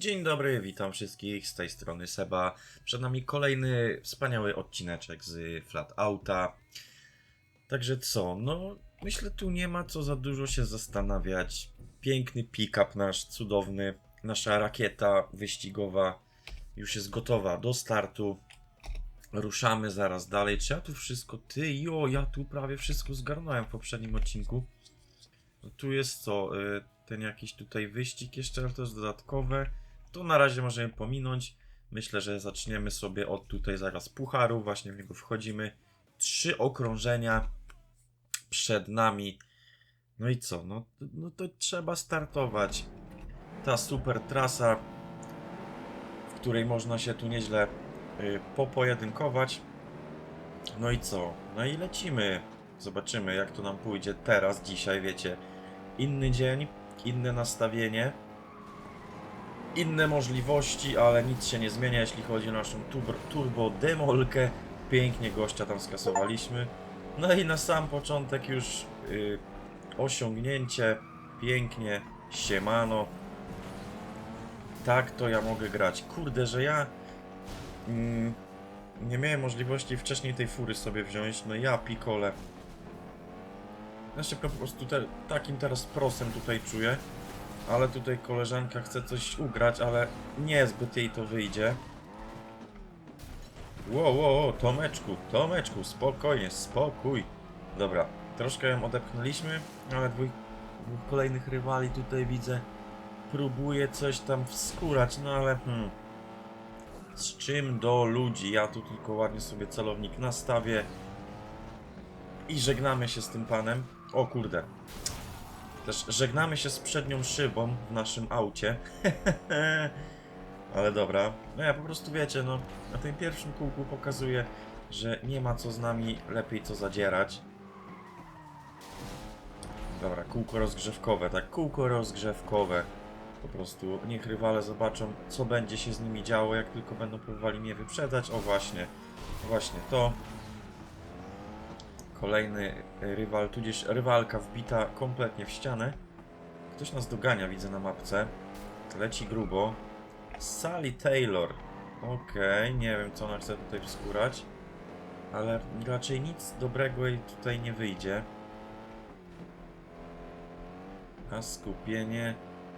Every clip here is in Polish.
Dzień dobry, witam wszystkich z tej strony Seba. Przed nami kolejny wspaniały odcineczek z Flat Outa. Także co, no myślę tu nie ma co za dużo się zastanawiać. Piękny pick-up nasz, cudowny. Nasza rakieta wyścigowa już jest gotowa do startu. Ruszamy zaraz dalej. Czy ja tu wszystko, ty, jo, ja tu prawie wszystko zgarnąłem w poprzednim odcinku. No tu jest co, y, ten jakiś tutaj wyścig jeszcze, ale to jest dodatkowe. To na razie możemy pominąć. Myślę, że zaczniemy sobie od tutaj zaraz pucharu, właśnie w niego wchodzimy. Trzy okrążenia przed nami. No i co? No, no to trzeba startować. Ta super trasa, w której można się tu nieźle y, popojedynkować. No i co? No i lecimy. Zobaczymy, jak to nam pójdzie teraz, dzisiaj, wiecie. Inny dzień, inne nastawienie, inne możliwości, ale nic się nie zmienia, jeśli chodzi o naszą turbo, demolkę. Pięknie gościa tam skasowaliśmy. No i na sam początek już y, osiągnięcie. Pięknie, siemano. Tak to ja mogę grać. Kurde, że ja mm, nie miałem możliwości wcześniej tej fury sobie wziąć. No ja pikole. Ja się po prostu te, takim teraz prosem tutaj czuję. Ale tutaj koleżanka chce coś ugrać, ale niezbyt jej to wyjdzie. Wow, wow, wow, Tomeczku, Tomeczku, spokojnie, spokój. Dobra, troszkę ją odepchnęliśmy, ale dwóch, dwóch kolejnych rywali tutaj widzę. Próbuje coś tam wskurać, no ale hmm. Z czym do ludzi? Ja tu tylko ładnie sobie celownik nastawię. I żegnamy się z tym panem. O kurde. Też żegnamy się z przednią szybą w naszym aucie. Ale dobra. No ja po prostu wiecie, no na tym pierwszym kółku pokazuję, że nie ma co z nami lepiej co zadzierać. Dobra, kółko rozgrzewkowe, tak, kółko rozgrzewkowe. Po prostu niech rywale zobaczą, co będzie się z nimi działo, jak tylko będą próbowali mnie wyprzedzać. O właśnie, właśnie to. Kolejny rywal, tudzież rywalka wbita kompletnie w ścianę. Ktoś nas dogania, widzę na mapce. Leci grubo. Sally Taylor. Okej, nie wiem co ona chce tutaj wskórać. Ale raczej nic dobrego jej tutaj nie wyjdzie. A skupienie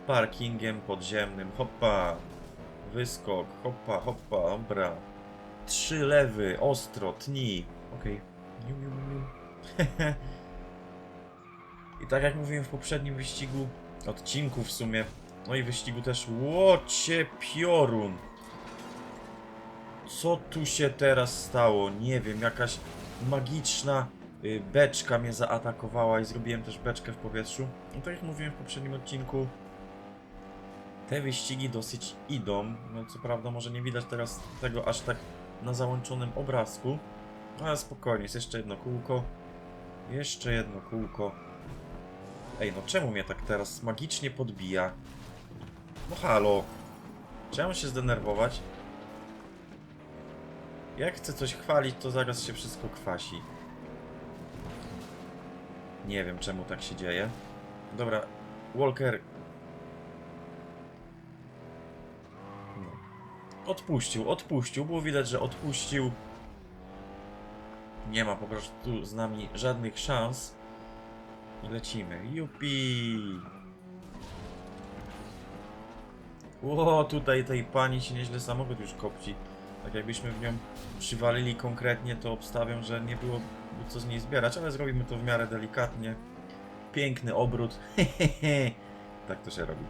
parkingiem podziemnym. Hoppa. Wyskok. Hoppa, hoppa. Dobra. Trzy lewy. Ostro. Tni. Okej. Niu, niu, niu. I tak jak mówiłem w poprzednim wyścigu, odcinku w sumie, no i wyścigu też, łocie piorun. Co tu się teraz stało? Nie wiem, jakaś magiczna y, beczka mnie zaatakowała i zrobiłem też beczkę w powietrzu. No tak jak mówiłem w poprzednim odcinku, te wyścigi dosyć idą. No co prawda może nie widać teraz tego aż tak na załączonym obrazku, ale spokojnie, jest jeszcze jedno kółko. Jeszcze jedno kółko. Ej, no czemu mnie tak teraz magicznie podbija? No halo. Mam się zdenerwować? Jak chcę coś chwalić, to zaraz się wszystko kwasi. Nie wiem, czemu tak się dzieje. Dobra, Walker. No. Odpuścił, odpuścił. Było widać, że odpuścił. Nie ma po prostu z nami żadnych szans. I lecimy. Jupi! Ło, tutaj tej pani się nieźle samochód już kopci. Tak jakbyśmy w nią przywalili konkretnie, to obstawiam, że nie byłoby co z niej zbierać, ale zrobimy to w miarę delikatnie. Piękny obrót. tak to się robi.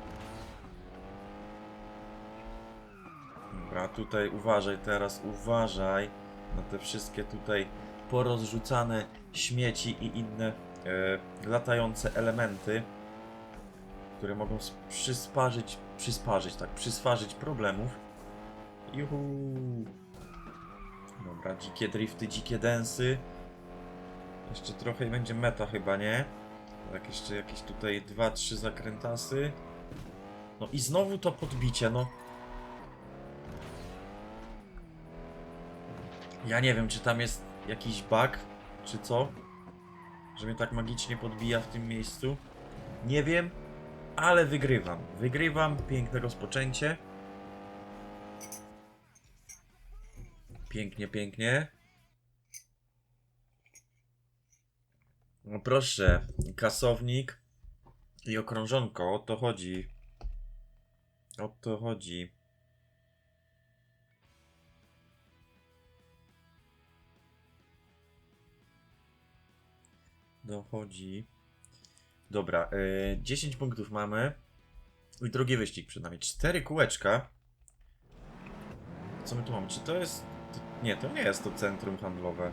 Dobra, tutaj uważaj teraz, uważaj na te wszystkie tutaj porozrzucane śmieci i inne e, latające elementy, które mogą przysparzyć, przysparzyć, tak, przysparzyć problemów. Juhu! Dobra, dzikie drifty, dzikie densy. Jeszcze trochę i będzie meta chyba, nie? Tak, jeszcze jakieś tutaj dwa, trzy zakrętasy. No i znowu to podbicie, no. Ja nie wiem, czy tam jest jakiś bug, czy co? Że mnie tak magicznie podbija w tym miejscu. Nie wiem, ale wygrywam. Wygrywam, piękne rozpoczęcie. Pięknie, pięknie. No proszę, kasownik i okrążonko, o to chodzi. O to chodzi. Dochodzi. Dobra, y, 10 punktów mamy. I drugi wyścig przynajmniej. Cztery kółeczka. Co my tu mamy? Czy to jest... Nie, to nie jest to centrum handlowe.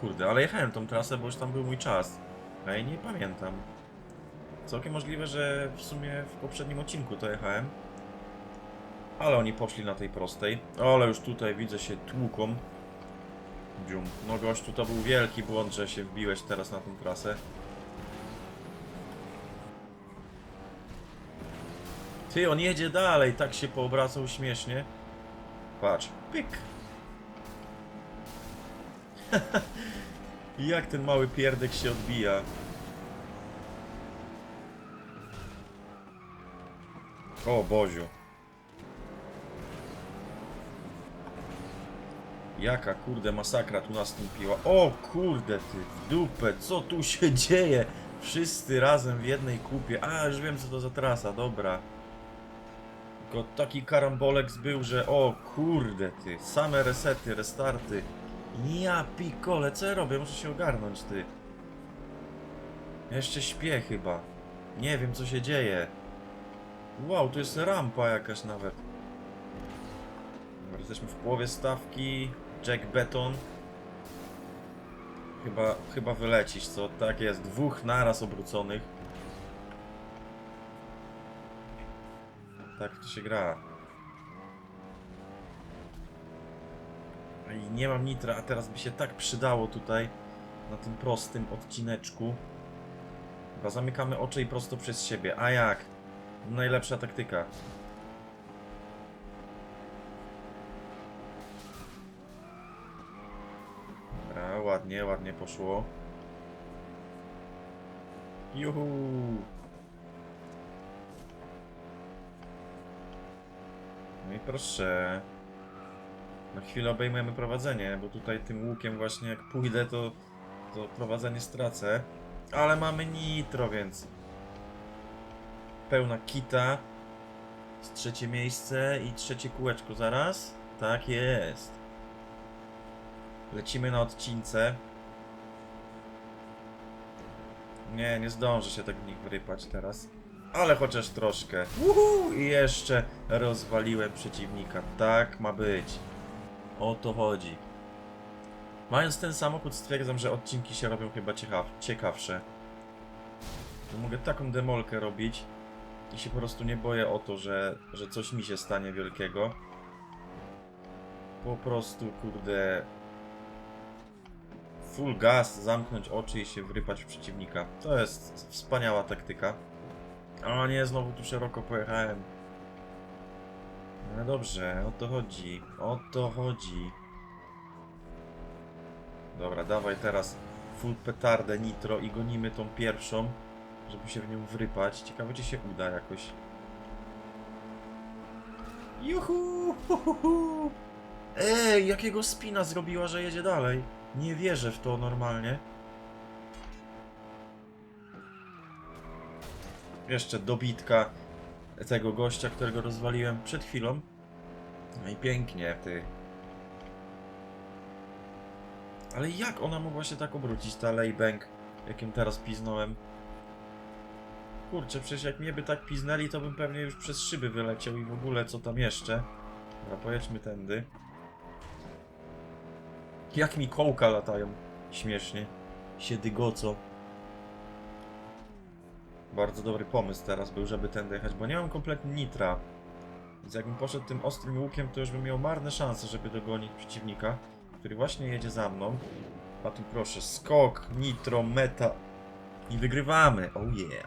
Kurde, ale jechałem tą trasę, bo już tam był mój czas. A ja nie pamiętam. Całkiem możliwe, że w sumie w poprzednim odcinku to jechałem. Ale oni poszli na tej prostej. Ale już tutaj widzę się tłuką. Dzium. No gościu, to był wielki błąd, że się wbiłeś teraz na tą trasę. Ty, on jedzie dalej, tak się poobracał śmiesznie. Patrz, pyk. Jak ten mały pierdek się odbija. O Boziu. Jaka kurde masakra tu nastąpiła. O kurde ty, dupę, co tu się dzieje? Wszyscy razem w jednej kupie. A, już wiem co to za trasa, dobra. Tylko taki karambolek był, że o kurde ty, same resety, restarty. Ja pikole, co ja robię? Muszę się ogarnąć ty. Jeszcze śpię chyba. Nie wiem co się dzieje. Wow, tu jest rampa jakaś nawet. Jesteśmy w połowie stawki. Jack Beton. Chyba, chyba wylecisz, co? Tak jest, dwóch naraz obróconych. Tak to się gra. I nie mam nitra, a teraz by się tak przydało tutaj na tym prostym odcineczku. Chyba zamykamy oczy i prosto przez siebie. A jak? Najlepsza taktyka. Dobra, ładnie, ładnie poszło. Juhu! No i proszę. Na chwilę obejmujemy prowadzenie, bo tutaj tym łukiem właśnie jak pójdę, to, to prowadzenie stracę. Ale mamy nitro, więc pełna kita. Z trzecie miejsce i trzecie kółeczko zaraz. Tak jest. Lecimy na odcince. Nie, nie zdążę się tak w nich wrypać teraz. Ale chociaż troszkę. Uhu! I jeszcze rozwaliłem przeciwnika. Tak ma być. O to chodzi. Mając ten samochód stwierdzam, że odcinki się robią chyba ciekaw ciekawsze. Że mogę taką demolkę robić i się po prostu nie boję o to, że, że coś mi się stanie wielkiego. Po prostu, kurde... Full gas, zamknąć oczy i się wrypać w przeciwnika. To jest wspaniała taktyka. A nie, znowu tu szeroko pojechałem. No dobrze, o to chodzi. O to chodzi. Dobra, dawaj teraz full petardę nitro i gonimy tą pierwszą, żeby się w nią wrypać. Ciekawe, czy się uda jakoś. Juhu! hu, hu, hu. Ej, jakiego spina zrobiła, że jedzie dalej? Nie wierzę w to normalnie. Jeszcze dobitka tego gościa, którego rozwaliłem przed chwilą. No i pięknie, ty. Ale jak ona mogła się tak obrócić, ta Laybank, jakim teraz piznąłem? Kurczę, przecież jak mnie by tak piznęli, to bym pewnie już przez szyby wyleciał i w ogóle co tam jeszcze. Dobra, pojedźmy tędy. Jak mi kołka latają. Śmiesznie. Się dygoco. Bardzo dobry pomysł teraz był, żeby tędy jechać, bo nie mam kompletnie nitra. Więc jakbym poszedł tym ostrym łukiem, to już bym miał marne szanse, żeby dogonić przeciwnika, który właśnie jedzie za mną. A tu proszę, skok, nitro, meta i wygrywamy. Oh yeah.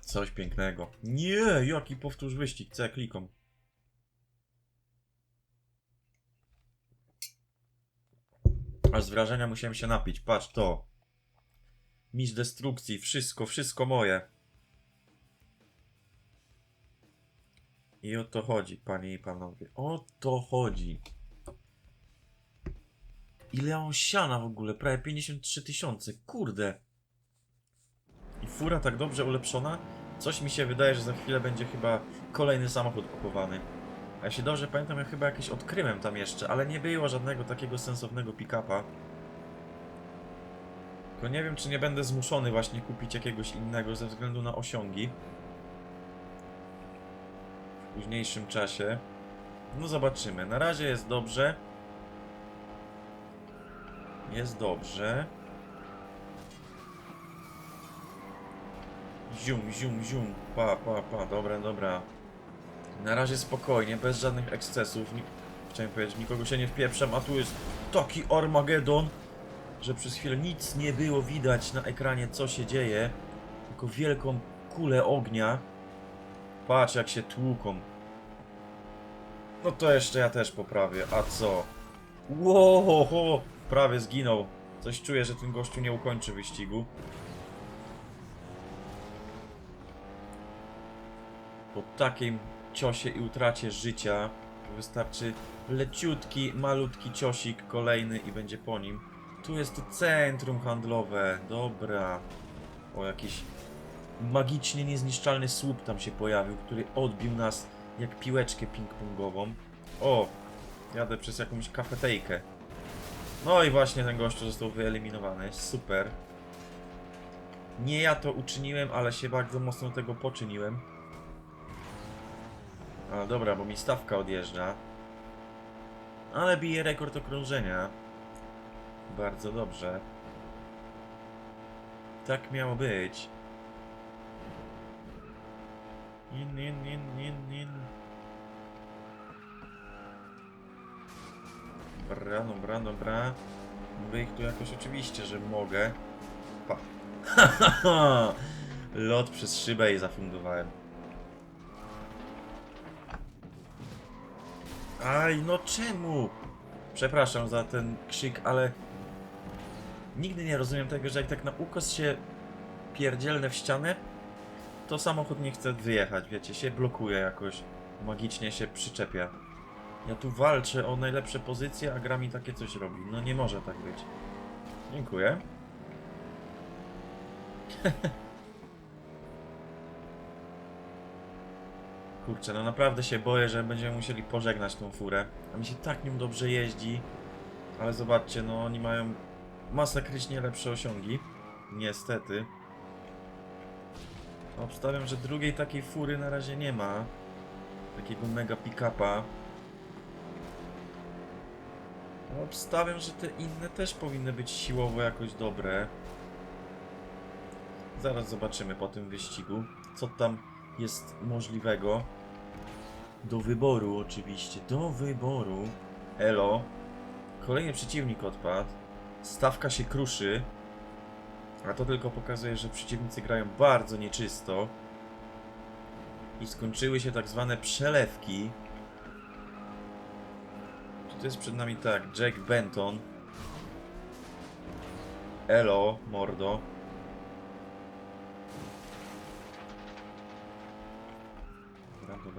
Coś pięknego. Nie, jaki powtórz wyścig, co ja klikom. Aż z wrażenia musiałem się napić. Patrz to. Mistrz destrukcji, wszystko, wszystko moje. I o to chodzi, panie i panowie. O to chodzi. Ile on siana w ogóle? Prawie 53 tysiące. Kurde. I fura tak dobrze ulepszona? Coś mi się wydaje, że za chwilę będzie chyba kolejny samochód kupowany. A się dobrze pamiętam, ja chyba jakieś odkryłem tam jeszcze, ale nie było żadnego takiego sensownego pick-upa. Tylko nie wiem, czy nie będę zmuszony właśnie kupić jakiegoś innego ze względu na osiągi. W późniejszym czasie. No zobaczymy. Na razie jest dobrze. Jest dobrze. Zium, zium, zium. Pa, pa, pa. Dobra, dobra. Na razie spokojnie, bez żadnych ekscesów. Chciałem powiedzieć, nikogo się nie wpieprzam, a tu jest taki Armagedon, że przez chwilę nic nie było widać na ekranie, co się dzieje. Tylko wielką kulę ognia. Patrz, jak się tłuką. No to jeszcze ja też poprawię, a co? Ło, prawie zginął. Coś czuję, że ten gościu nie ukończy wyścigu. Po takim ciosie i utracie życia wystarczy leciutki, malutki ciosik kolejny i będzie po nim. Tu jest centrum handlowe. Dobra. O, jakiś magicznie niezniszczalny słup tam się pojawił, który odbił nas jak piłeczkę ping-pongową. O, jadę przez jakąś kafetejkę. No i właśnie ten gościu został wyeliminowany. Super. Nie ja to uczyniłem, ale się bardzo mocno tego poczyniłem. A dobra, bo mi stawka odjeżdża. Ale bije rekord okrążenia. Bardzo dobrze. Tak miało być. In, in, in, in, in. Dobra, dobra, dobra. Mówię ich tu jakoś oczywiście, że mogę. Pa. Lot przez szybę i zafundowałem. Aj, no czemu? Przepraszam za ten krzyk, ale nigdy nie rozumiem tego, że jak tak na ukos się pierdzielnę w ścianę, to samochód nie chce wyjechać, wiecie, się blokuje jakoś, magicznie się przyczepia. Ja tu walczę o najlepsze pozycje, a gra mi takie coś robi. No nie może tak być. Dziękuję. Kurczę, no naprawdę się boję, że będziemy musieli pożegnać tą furę. A mi się tak nią dobrze jeździ. Ale zobaczcie, no oni mają masakrycznie lepsze osiągi. Niestety. Obstawiam, że drugiej takiej fury na razie nie ma. Takiego mega pick-upa. Obstawiam, że te inne też powinny być siłowo jakoś dobre. Zaraz zobaczymy po tym wyścigu, co tam jest możliwego. Do wyboru oczywiście, do wyboru. Elo. Kolejny przeciwnik odpadł. Stawka się kruszy. A to tylko pokazuje, że przeciwnicy grają bardzo nieczysto. I skończyły się tak zwane przelewki. To jest przed nami tak, Jack Benton. Elo, mordo.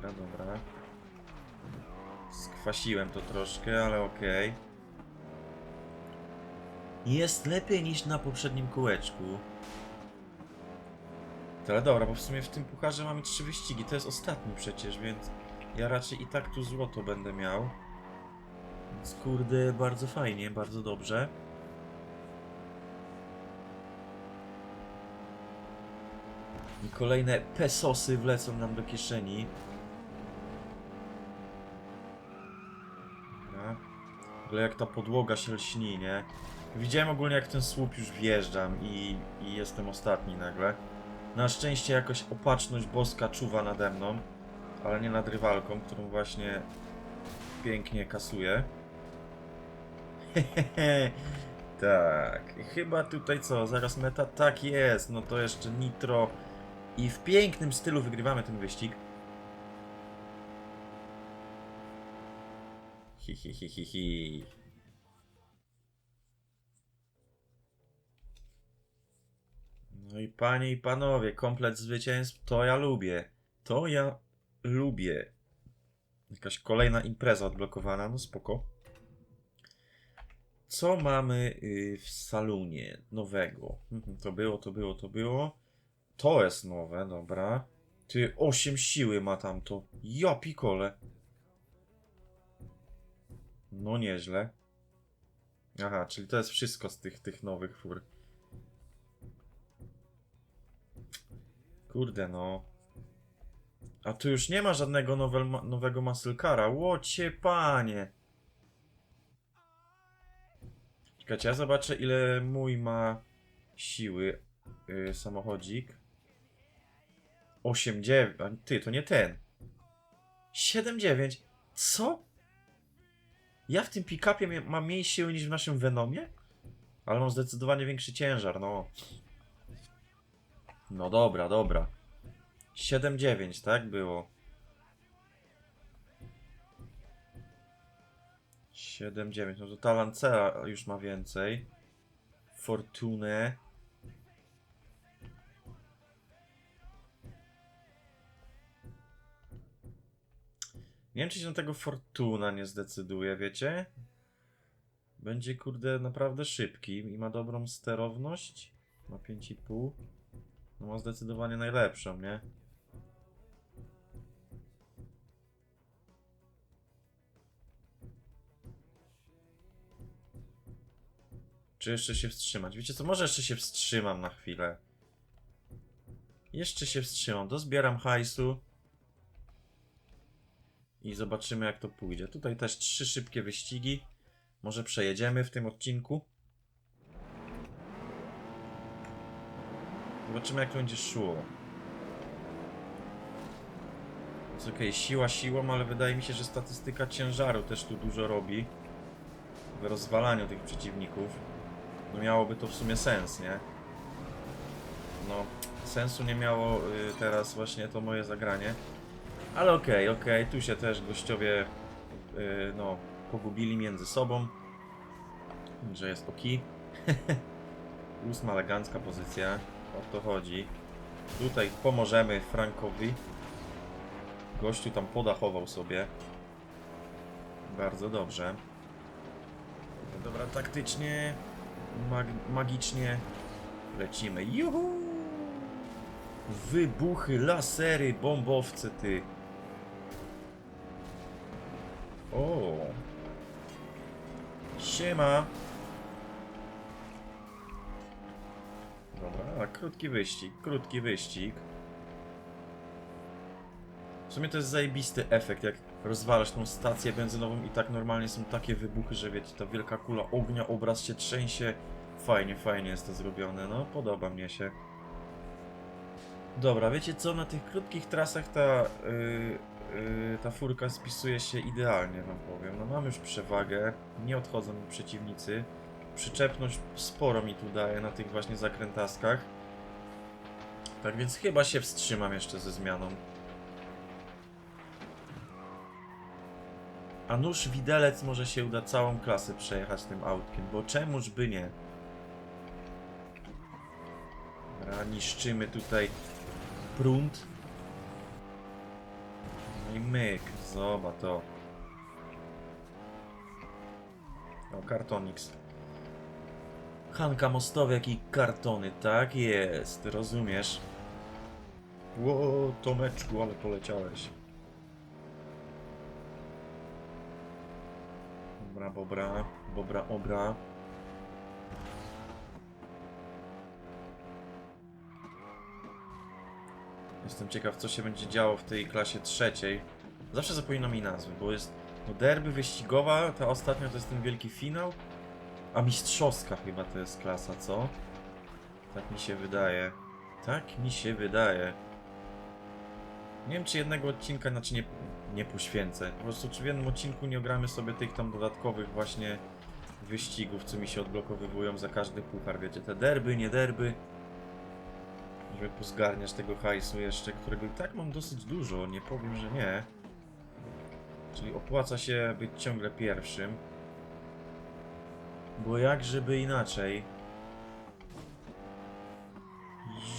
Dobra, dobra. Skwasiłem to troszkę, ale okej. Jest lepiej niż na poprzednim kółeczku. Ale dobra, bo w sumie w tym pucharze mamy trzy wyścigi. To jest ostatni przecież, więc ja raczej i tak tu złoto będę miał. Więc kurde, bardzo fajnie, bardzo dobrze. I kolejne pesosy wlecą nam do kieszeni. Dobra. Ogóle jak ta podłoga się lśni, nie? Widziałem ogólnie jak ten słup już wjeżdżam i, i jestem ostatni nagle. Na szczęście jakoś opatrzność boska czuwa nade mną, ale nie nad rywalką, którą właśnie pięknie kasuje. Tak, chyba tutaj co, zaraz meta? Tak jest, no to jeszcze nitro i w pięknym stylu wygrywamy ten wyścig. Hi, hi, hi, hi, hi. No i panie i panowie, komplet zwycięstw to ja lubię. To ja lubię. Jakaś kolejna impreza odblokowana, no spoko. Co mamy y, w salonie nowego? Mhm, To było, to było, to było. To jest nowe, dobra. Ty, 8 siły ma tamto. Ja pikole. No nieźle. Aha, czyli to jest wszystko z tych, tych nowych fur. Kurde no. A tu już nie ma żadnego nowel, nowego Muscle Łocie panie. Czekajcie, ja zobaczę ile mój ma siły yy, samochodzik. 8, 9. a Ty, to nie ten. 7, 9. Co? Ja w tym pick-upie mam mniej siły niż w naszym Venomie? Ale mam zdecydowanie większy ciężar, no. No dobra, dobra. 7-9, tak było. 7-9, no to ta Lancera już ma więcej. Fortunę. Nie wiem, czy się na tego Fortuna nie zdecyduje, wiecie? Będzie, kurde, naprawdę szybki i ma dobrą sterowność. Ma 5,5. No ma zdecydowanie najlepszą, nie? Czy jeszcze się wstrzymać? Wiecie co, może jeszcze się wstrzymam na chwilę. Jeszcze się wstrzymam, dozbieram hajsu. I zobaczymy jak to pójdzie. Tutaj też trzy szybkie wyścigi. Może przejedziemy w tym odcinku. Zobaczymy jak to będzie szło. Jest okej, siła siłą, ale wydaje mi się, że statystyka ciężaru też tu dużo robi. W rozwalaniu tych przeciwników. No miałoby to w sumie sens, nie? No, sensu nie miało y, teraz właśnie to moje zagranie. Ale okej, okej, tu się też gościowie y, no, pogubili między sobą. Że jest oki. Ósma elegancka pozycja. O to chodzi. Tutaj pomożemy Frankowi. Gościu tam podachował sobie. Bardzo dobrze. Dobra, taktycznie, mag magicznie lecimy. Juhu! Wybuchy, lasery, bombowce, ty. O! Siema! Dobra, krótki wyścig, krótki wyścig. W sumie to jest zajebisty efekt, jak rozwalasz tą stację benzynową i tak normalnie są takie wybuchy, że wiecie, ta wielka kula ognia, obraz się trzęsie. Fajnie, fajnie jest to zrobione, no podoba mnie się. Dobra, wiecie co, na tych krótkich trasach ta, yy, yy, ta furka spisuje się idealnie, wam powiem. No mam już przewagę, nie odchodzą mi przeciwnicy. Przyczepność sporo mi tu daje na tych właśnie zakrętaskach. Tak więc chyba się wstrzymam jeszcze ze zmianą. A nóż widelec może się uda całą klasę przejechać tym autkiem, bo czemuż by nie? Dobra, niszczymy tutaj prąd. I myk, zobacz to. O, kartonix. Hanka Mostowiak i kartony, tak jest, rozumiesz? Ło, Tomeczku, ale poleciałeś. Dobra, bobra, bobra, obra. Jestem ciekaw, co się będzie działo w tej klasie trzeciej. Zawsze zapominam jej nazwy, bo jest no derby wyścigowa, ta ostatnia to jest ten wielki finał, a mistrzowska chyba to jest klasa, co? Tak mi się wydaje. Tak mi się wydaje. Nie wiem, czy jednego odcinka, znaczy nie, nie poświęcę. Po prostu, czy w jednym odcinku nie ogramy sobie tych tam dodatkowych właśnie wyścigów, co mi się odblokowywują za każdy puchar, wiecie, te derby, nie derby. Żeby pozgarniać tego hajsu jeszcze, którego i tak mam dosyć dużo, nie powiem, że nie. Czyli opłaca się być ciągle pierwszym. Bo jak żeby inaczej.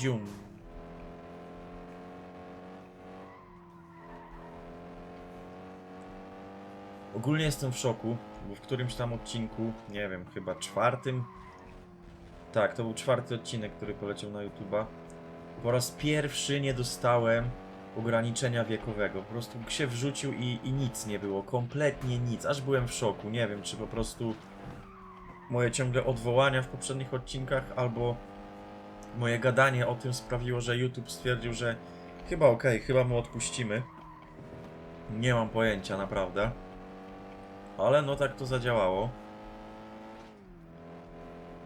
Jum. Ogólnie jestem w szoku, bo w którymś tam odcinku, nie wiem, chyba czwartym. Tak, to był czwarty odcinek, który poleciał na YouTube'a. Po raz pierwszy nie dostałem ograniczenia wiekowego. Po prostu się wrzucił i, i nic nie było. Kompletnie nic. Aż byłem w szoku. Nie wiem, czy po prostu moje ciągle odwołania w poprzednich odcinkach, albo moje gadanie o tym sprawiło, że YouTube stwierdził, że chyba okej, chyba mu odpuścimy. Nie mam pojęcia, naprawdę. Ale no tak to zadziałało.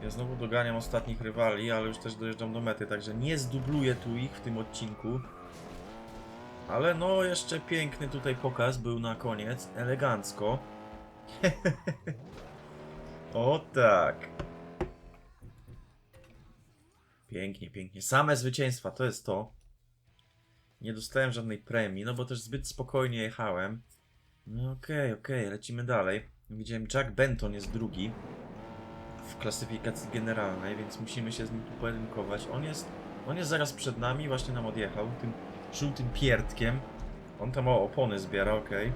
Ja znowu doganiam ostatnich rywali, ale już też dojeżdżam do mety, także nie zdubluję tu ich w tym odcinku. Ale no, jeszcze piękny tutaj pokaz był na koniec, elegancko. o tak. Pięknie, pięknie. Same zwycięstwa, to jest to. Nie dostałem żadnej premii, no bo też zbyt spokojnie jechałem. No okej, okej, lecimy dalej. Widziałem, Jack Benton jest drugi w klasyfikacji generalnej, więc musimy się z nim tu pojedynkować. On jest, on jest zaraz przed nami, właśnie nam odjechał, tym żółtym pierdkiem. On tam opony zbiera, okej.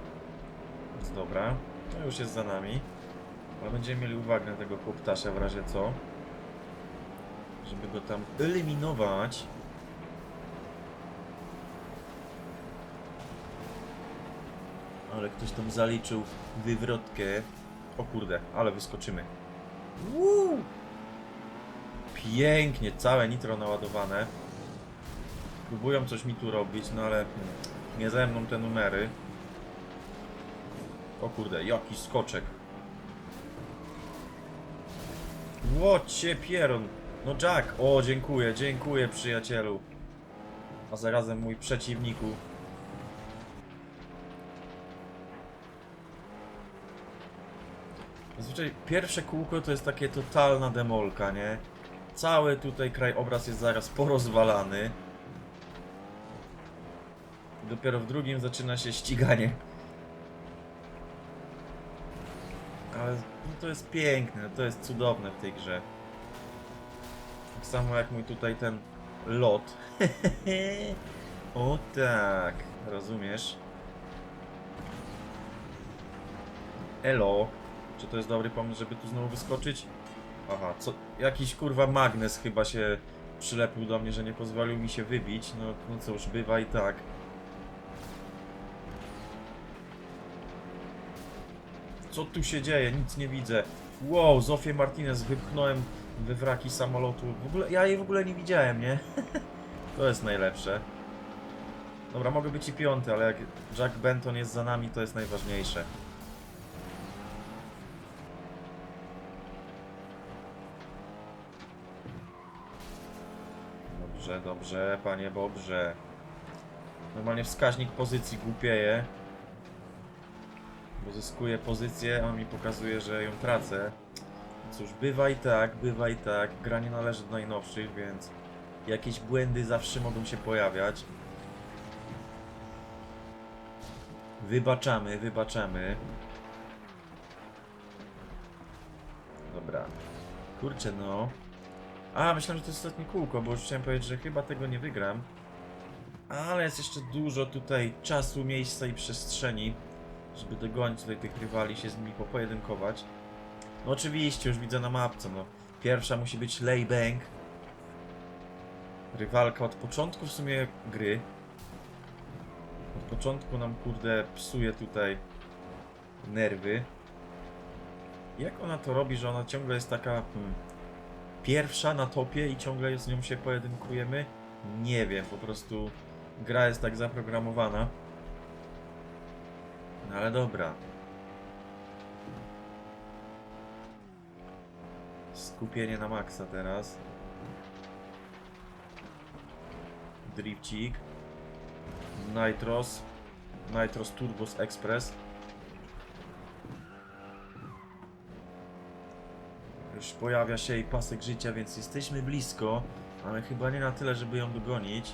Więc dobra, to już jest za nami. Ale będziemy mieli uwagę na tego chłoptasza w razie co. Żeby go tam eliminować. Ale ktoś tam zaliczył wywrotkę. O kurde, ale wyskoczymy. Pięknie, całe nitro naładowane. Próbują coś mi tu robić, no ale hmm, nie ze mną te numery. O kurde, jaki skoczek. Łocie pierun. No Jack, o dziękuję, dziękuję przyjacielu. A zarazem mój przeciwniku. Pierwsze kółko to jest takie totalna demolka, nie? Cały tutaj krajobraz jest zaraz porozwalany. Dopiero w drugim zaczyna się ściganie. Ale no to jest piękne, to jest cudowne w tej grze. Tak samo jak mój tutaj ten lot. o tak, rozumiesz? Elo. Czy to jest dobry pomysł, żeby tu znowu wyskoczyć? Aha, co? Jakiś kurwa magnes chyba się przylepił do mnie, że nie pozwolił mi się wybić. No, no cóż, bywa i tak. Co tu się dzieje? Nic nie widzę. Wow, Zofię Martinez wypchnąłem we wraki samolotu. W ogóle, ja jej w ogóle nie widziałem, nie? to jest najlepsze. Dobra, mogę być i piąty, ale jak Jack Benton jest za nami, to jest najważniejsze. Dobrze, dobrze, panie Bobrze. Normalnie wskaźnik pozycji głupieje. Bo pozycję, a mi pokazuje, że ją tracę. Cóż, bywa i tak, bywa i tak. Gra nie należy do najnowszych, więc jakieś błędy zawsze mogą się pojawiać. Wybaczamy, wybaczamy. Dobra. Kurczę, no. A, myślałem, że to jest ostatnie kółko, bo już chciałem powiedzieć, że chyba tego nie wygram. Ale jest jeszcze dużo tutaj czasu, miejsca i przestrzeni, żeby dogonić tutaj tych rywali, się z nimi popojedynkować. No oczywiście, już widzę na mapce, no. Pierwsza musi być Laybank. Rywalka od początku w sumie gry. Od początku nam, kurde, psuje tutaj nerwy. Jak ona to robi, że ona ciągle jest taka... Hmm, pierwsza na topie i ciągle z nią się pojedynkujemy? Nie wiem, po prostu gra jest tak zaprogramowana. No ale dobra. Skupienie na maksa teraz. Drifcik. Nitros. Nitros Turbos Express. Już pojawia się jej pasek życia, więc jesteśmy blisko, ale chyba nie na tyle, żeby ją dogonić.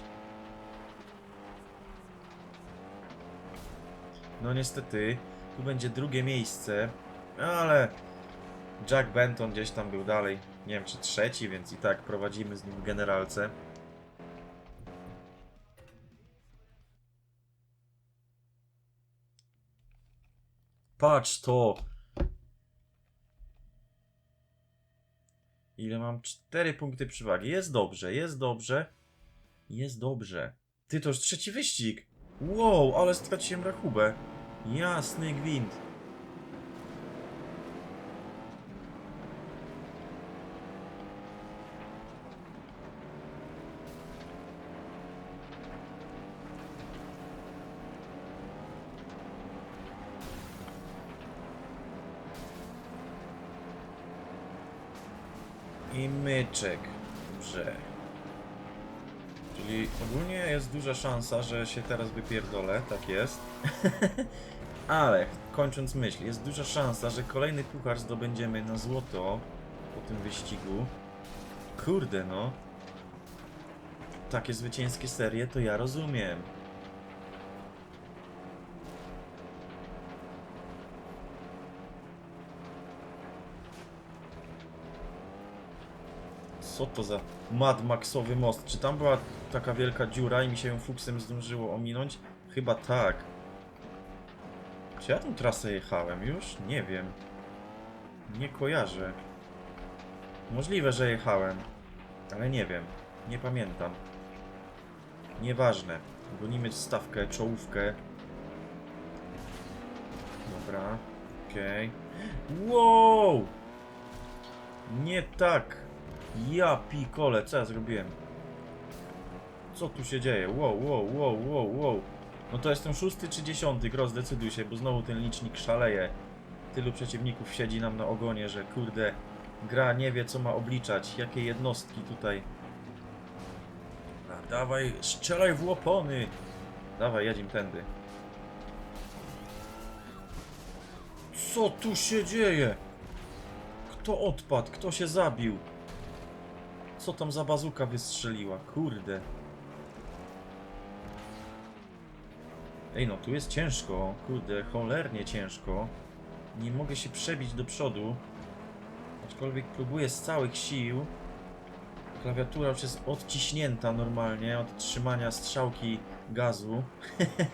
No niestety, tu będzie drugie miejsce, ale Jack Benton gdzieś tam był dalej. Nie wiem czy trzeci, więc i tak prowadzimy z nim w generalce. patrz to! Ile mam? 4 punkty przewagi. Jest dobrze, jest dobrze. Jest dobrze. Ty, to już trzeci wyścig. Wow, ale straciłem rachubę. Jasny gwint. I myczek. Dobrze. Czyli ogólnie jest duża szansa, że się teraz wypierdolę, tak jest. Ale, kończąc myśl, jest duża szansa, że kolejny puchar zdobędziemy na złoto po tym wyścigu. Kurde no. Takie zwycięskie serie to ja rozumiem. Co to za Mad Maxowy most? Czy tam była taka wielka dziura i mi się ją fuksem zdążyło ominąć? Chyba tak. Czy ja tą trasę jechałem już? Nie wiem. Nie kojarzę. Możliwe, że jechałem. Ale nie wiem. Nie pamiętam. Nieważne. Gonimy stawkę, czołówkę. Dobra. Okej. Wow! Nie tak. Ja pikole, co ja zrobiłem? Co tu się dzieje? Wow, wow, wow, wow, wow. No to jestem szósty czy dziesiąty, Gro, zdecyduj się, bo znowu ten licznik szaleje. Tylu przeciwników siedzi nam na ogonie, że kurde, gra nie wie co ma obliczać, jakie jednostki tutaj. A, dawaj, strzelaj w łopony! Dawaj, jedzim tędy. Co tu się dzieje? Kto odpadł? Kto się zabił? Co tam za bazuka wystrzeliła? Kurde. Ej, no tu jest ciężko. Kurde, cholernie ciężko. Nie mogę się przebić do przodu. Aczkolwiek próbuję z całych sił. Klawiatura już jest odciśnięta normalnie od trzymania strzałki gazu.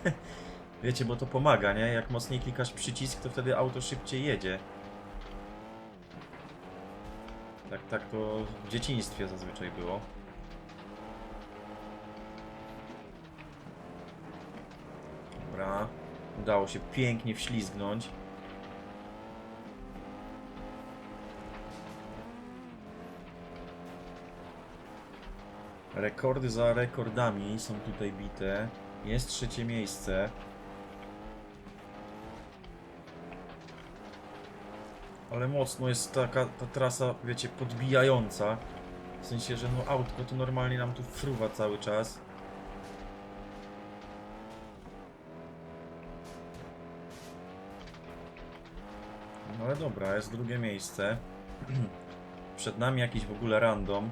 Wiecie, bo to pomaga, nie? Jak mocniej klikasz przycisk, to wtedy auto szybciej jedzie. Tak, tak to w dzieciństwie zazwyczaj było. Dobra. Udało się pięknie wślizgnąć. Rekordy za rekordami są tutaj bite. Jest trzecie miejsce. Ale mocno jest taka ta trasa, wiecie, podbijająca. W sensie, że no autko to normalnie nam tu fruwa cały czas. No ale dobra, jest drugie miejsce. Przed nami jakiś w ogóle random.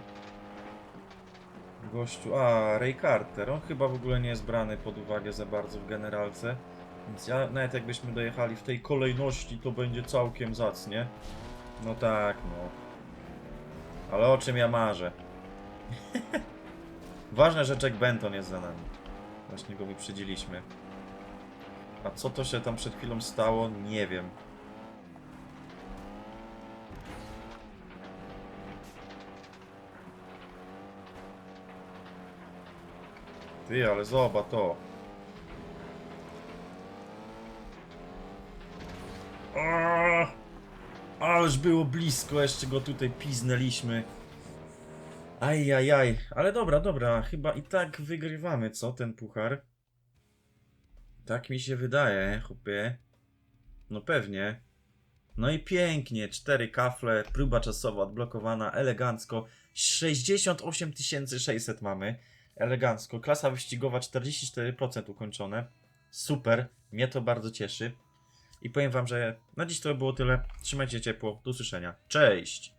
Gościu, a Ray Carter, on chyba w ogóle nie jest brany pod uwagę za bardzo w generalce. Więc ja, nawet jakbyśmy dojechali w tej kolejności, to będzie całkiem zacnie. No tak, no. Ale o czym ja marzę? Ważne, że Jack Benton jest za nami. Właśnie go wyprzedziliśmy. A co to się tam przed chwilą stało? Nie wiem. Ty, ale zobacz to. Aaaa! Ależ było blisko, jeszcze go tutaj piznęliśmy. Ajajaj, ale dobra, dobra, chyba i tak wygrywamy, co, ten puchar? Tak mi się wydaje, chłopie. No pewnie. No i pięknie, cztery kafle, próba czasowa odblokowana, elegancko. 68 600 mamy, elegancko. Klasa wyścigowa 44% ukończone. Super, mnie to bardzo cieszy. I powiem wam, że na dziś to było tyle. Trzymajcie ciepło, do usłyszenia. Cześć!